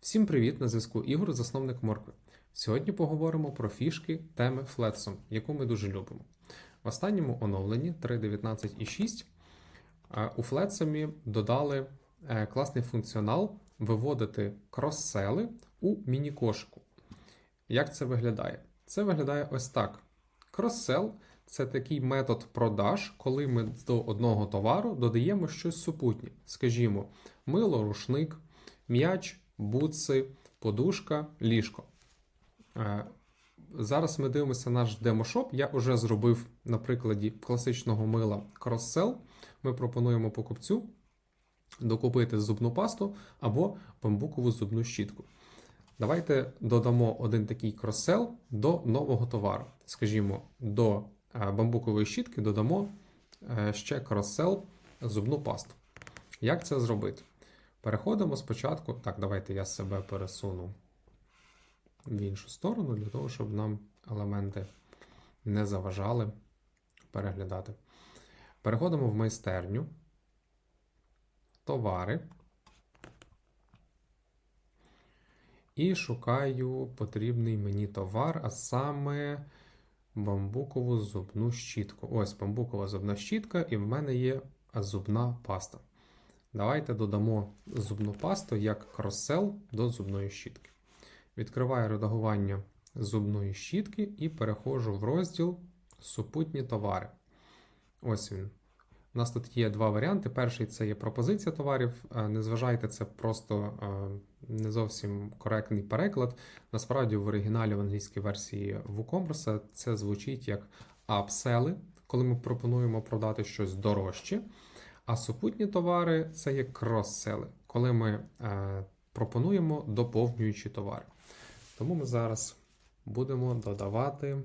Всім привіт! На зв'язку Ігор, засновник Моркви. Сьогодні поговоримо про фішки теми Flatsom, яку ми дуже любимо. В останньому оновленні 3.19.6 е, у Flatsom додали е, класний функціонал виводити кроссели у міні-кошику. Як це виглядає? Це виглядає ось так. Кросел це такий метод продаж, коли ми до одного товару додаємо щось супутнє. Скажімо, мило, рушник, м'яч, бутси, подушка, ліжко. Е, Зараз ми дивимося наш демошоп. Я вже зробив на прикладі класичного мила кросел. Ми пропонуємо покупцю докупити зубну пасту або бамбукову зубну щітку. Давайте додамо один такий кросел до нового товару. Скажімо, до е, бамбукової щітки додамо е, ще кросел зубну пасту. Як це зробити? Переходимо спочатку. Так, давайте я себе пересуну в іншу сторону, для того, щоб нам елементи не заважали переглядати. Переходимо в майстерню, товари. І шукаю потрібний мені товар, а саме бамбукову зубну щітку. Ось бамбукова зубна щітка, і в мене є зубна паста. Давайте додамо зубну пасту як кросел до зубної щітки. Відкриваю редагування зубної щітки і переходжу в розділ Супутні товари. Ось він. У нас тут є два варіанти. Перший це є пропозиція товарів. Е, Не зважайте, це просто е, не зовсім коректний переклад. Насправді, в оригіналі в англійській версії WooCommerce це звучить як апсели, коли ми пропонуємо продати щось дорожче. А супутні товари це є кроссели, коли ми е, пропонуємо доповнюючі товари. Тому ми зараз будемо додавати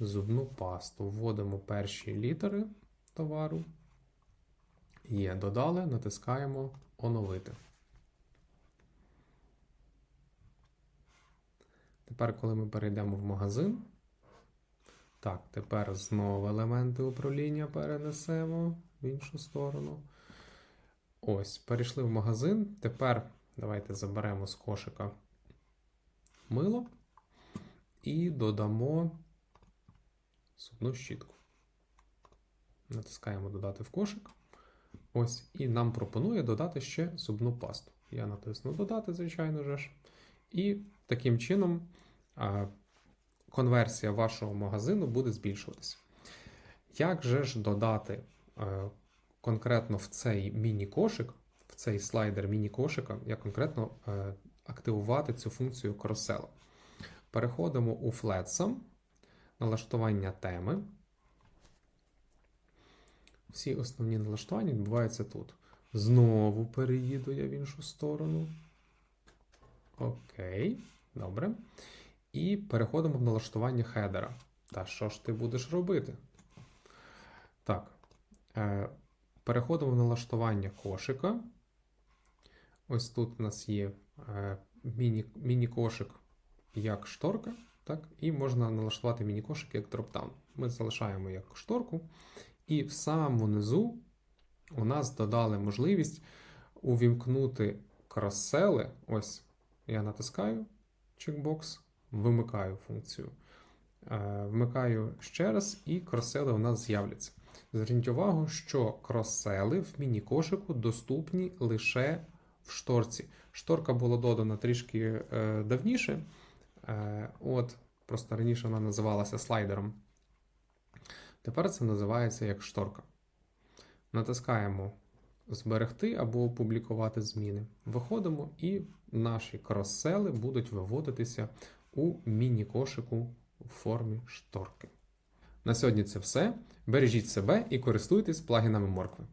зубну пасту. Вводимо перші літери товару. Є, додали, натискаємо оновити. Тепер, коли ми перейдемо в магазин, так, тепер знову елементи управління перенесемо в іншу сторону. Ось, перейшли в магазин. Тепер давайте заберемо з кошика мило і додамо зубну щітку. Натискаємо додати в кошик. Ось, і нам пропонує додати ще зубну пасту. Я натисну додати, звичайно ж. І таким чином конверсія вашого магазину буде збільшуватися. Як же ж додати конкретно в цей міні-кошик, в цей слайдер міні-кошика, як конкретно е, активувати цю функцію кросела? Переходимо у Flatsum, налаштування теми. Всі основні налаштування відбуваються тут. Знову переїду я в іншу сторону. Окей, добре. І переходимо в налаштування хедера. Та що ж ти будеш робити? Так. Е, переходимо в налаштування кошика. Ось тут у нас є е, міні- міні-кошик як шторка. Так? І можна налаштувати міні-кошик як дроптаун. Ми залишаємо як шторку. І в самому низу у нас додали можливість увімкнути кросели. Ось я натискаю чекбокс, вимикаю функцію. Е, Вмикаю ще раз, і кросели у нас з'являться. Зверніть увагу, що кросели в міні-кошику доступні лише в шторці. Шторка була додана трішки е, давніше. Е, от, Просто раніше вона називалася слайдером. Тепер це називається як шторка. Натискаємо Зберегти або опублікувати зміни. Виходимо, і наші кроссели будуть виводитися у міні-кошику у формі шторки. На сьогодні це все. Бережіть себе і користуйтесь плагінами моркви.